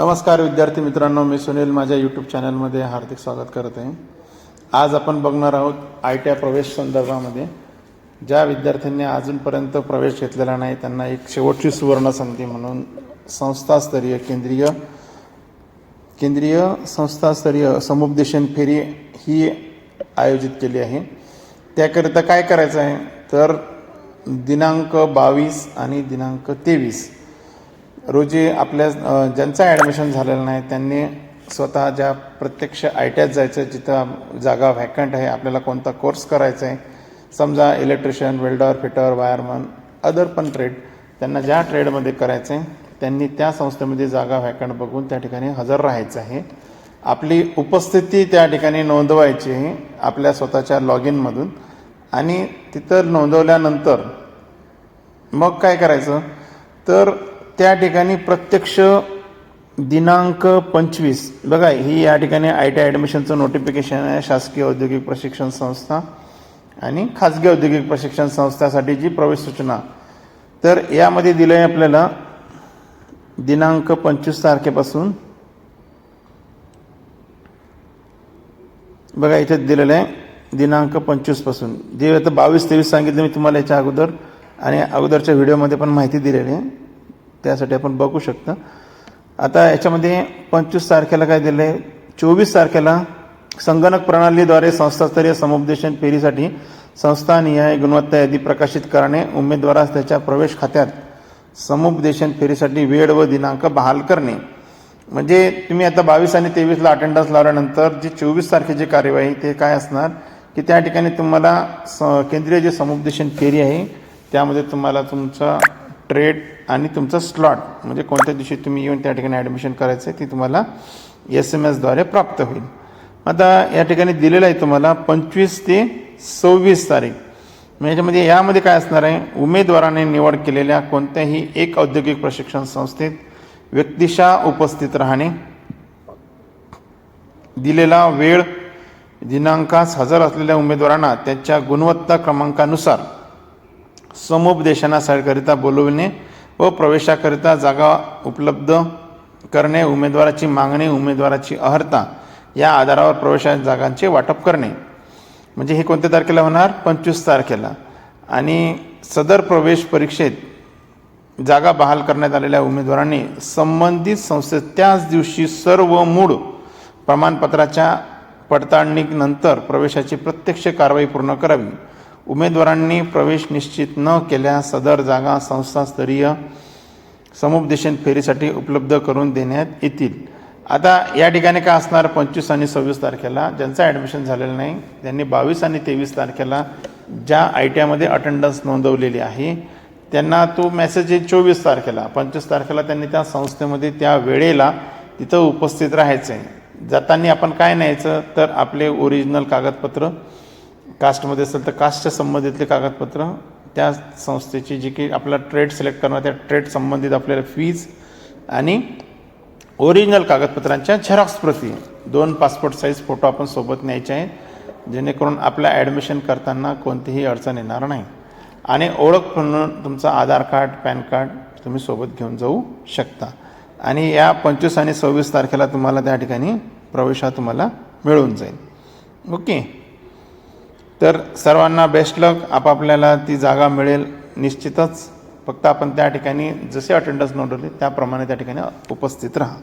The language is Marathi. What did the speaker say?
नमस्कार विद्यार्थी मित्रांनो मी सुनील माझ्या यूट्यूब चॅनलमध्ये हार्दिक स्वागत करत आहे आज आपण बघणार आहोत आय टी आय प्रवेश संदर्भामध्ये. ज्या विद्यार्थ्यांनी अजूनपर्यंत प्रवेश घेतलेला नाही त्यांना एक शेवटची सुवर्ण संधी म्हणून संस्थास्तरीय केंद्रीय केंद्रीय संस्थास्तरीय समुपदेशन फेरी ही आयोजित केली आहे. त्याकरिता काय करायचं आहे? तर दिनांक बावीस आणि दिनांक तेवीस रोजी आपल्या ज्यांचं ॲडमिशन झालेलं नाही त्यांनी स्वतः ज्या प्रत्यक्ष आय टी आयत जायचं जिथं जागा व्हॅकंट आहे आपल्याला कोणता कोर्स करायचा आहे समजा electrician welder fitter wireman other पण ट्रेड त्यांना ज्या ट्रेडमध्ये करायचं आहे त्यांनी त्या संस्थेमध्ये जागा व्हॅकंट बघून त्या ठिकाणी हजर राहायचं आहे. आपली उपस्थिती त्या ठिकाणी नोंदवायची आहे आपल्या स्वतःच्या लॉग इनमधून आणि तिथं नोंदवल्यानंतर मग काय करायचं? तर त्या ठिकाणी प्रत्यक्ष दिनांक पंचवीस. बघा ही या ठिकाणी आय टी ॲडमिशनचं नोटिफिकेशन आहे. शासकीय औद्योगिक प्रशिक्षण संस्था आणि खाजगी औद्योगिक प्रशिक्षण संस्थासाठी जी प्रवेश सूचना. तर यामध्ये दिलं आहे आपल्याला दिनांक पंचवीस तारखेपासून. बघा इथे दिलेलं आहे दिनांक पंचवीसपासून. जे आता बावीस तेवीस सांगितलं मी तुम्हाला याच्या अगोदर. आणि अगोदरच्या व्हिडिओमध्ये पण माहिती दिलेली आहे. त्यासाठी आपण बघू शकता. आता याच्यामध्ये पंचवीस तारखेला काय दिलं आहे चोवीस तारखेला संगणक प्रणालीद्वारे संस्थास्तरीय समुपदेशन फेरीसाठी संस्थानिहाय गुणवत्ता यादी प्रकाशित करणे उमेदवारास त्याच्या प्रवेश खात्यात समुपदेशन फेरीसाठी वेळ व दिनांक बहाल करणे. म्हणजे तुम्ही आता बावीस आणि तेवीसला अटेंडन्स लावल्यानंतर जी चोवीस तारखेची कार्यवाही ते काय असणार? की त्या ठिकाणी तुम्हाला स केंद्रीय जे समुपदेशन फेरी आहे त्यामध्ये तुम्हाला तुमचा ट्रेड आणि तुमचं स्लॉट म्हणजे कोणत्या दिवशी तुम्ही येऊन त्या ठिकाणी ॲडमिशन करायचं आहे ती तुम्हाला एस एम एसद्वारे प्राप्त होईल. आता या ठिकाणी दिलेलं आहे तुम्हाला पंचवीस ते सव्वीस तारीख. मग याच्यामध्ये यामध्ये काय असणार आहे? उमेदवाराने निवड केलेल्या कोणत्याही एक औद्योगिक प्रशिक्षण संस्थेत व्यक्तिशः उपस्थित राहणे दिलेला वेळ दिनांकास हजर असलेल्या उमेदवारांना त्याच्या गुणवत्ता क्रमांकानुसार समुपदेशनाकरिता बोलविणे व प्रवेशाकरिता जागा उपलब्ध करणे उमेदवाराची मागणी उमेदवाराची अर्हता या आधारावर प्रवेशा जागांचे वाटप करणे. म्हणजे हे कोणत्या तारखेला होणार? पंचवीस तारखेला. आणि सदर प्रवेश परीक्षेत जागा बहाल करण्यात आलेल्या उमेदवारांनी संबंधित संस्थेत त्याच दिवशी सर्व मूळ प्रमाणपत्राच्या पडताळणीनंतर प्रवेशाची प्रत्यक्ष कारवाई पूर्ण करावी. उमेदवारांनी प्रवेश निश्चित न केल्यास सदर जागा संस्थास्तरीय समुपदेशन फेरीसाठी उपलब्ध करून देण्यात येतील. आता या ठिकाणी काय असणार? पंचवीस आणि सव्वीस तारखेला ज्यांचं ॲडमिशन झालेलं नाही त्यांनी बावीस आणि तेवीस तारखेला ज्या आय टी आयमध्ये अटेंडन्स नोंदवलेली आहे त्यांना तो मेसेज आहे चोवीस तारखेला. पंचवीस तारखेला त्यांनी त्या संस्थेमध्ये त्या वेळेला तिथं उपस्थित राहायचं आहे जाताना आपण काय न्यायचं? तर आपले ओरिजिनल कागदपत्र कास्टमध्ये असेल तर कास्टच्या संबंधितले कागदपत्र त्या संस्थेची जी की आपला ट्रेड सिलेक्ट करणार त्या ट्रेड संबंधित आपल्याला फीज आणि ओरिजिनल कागदपत्रांच्या झेरॉक्स प्रती. दोन पासपोर्ट साईज फोटो आपण सोबत न्यायचे आहेत जेणेकरून आपल्या ॲडमिशन करताना कोणतीही अडचण येणार नाही. आणि ओळख म्हणून तुमचं आधार कार्ड पॅन कार्ड तुम्ही सोबत घेऊन जाऊ शकता. आणि या पंचवीस आणि सव्वीस तारखेला तुम्हाला त्या ठिकाणी प्रवेश हा तुम्हाला मिळून जाईल. ओके? तर सर्वांना बेस्ट लक आपापल्याला ती जागा मिळेल निश्चितच. फक्त आपण त्या ठिकाणी जसे अटेंडन्स नोंदवली त्याप्रमाणे त्या ठिकाणी उपस्थित राहा.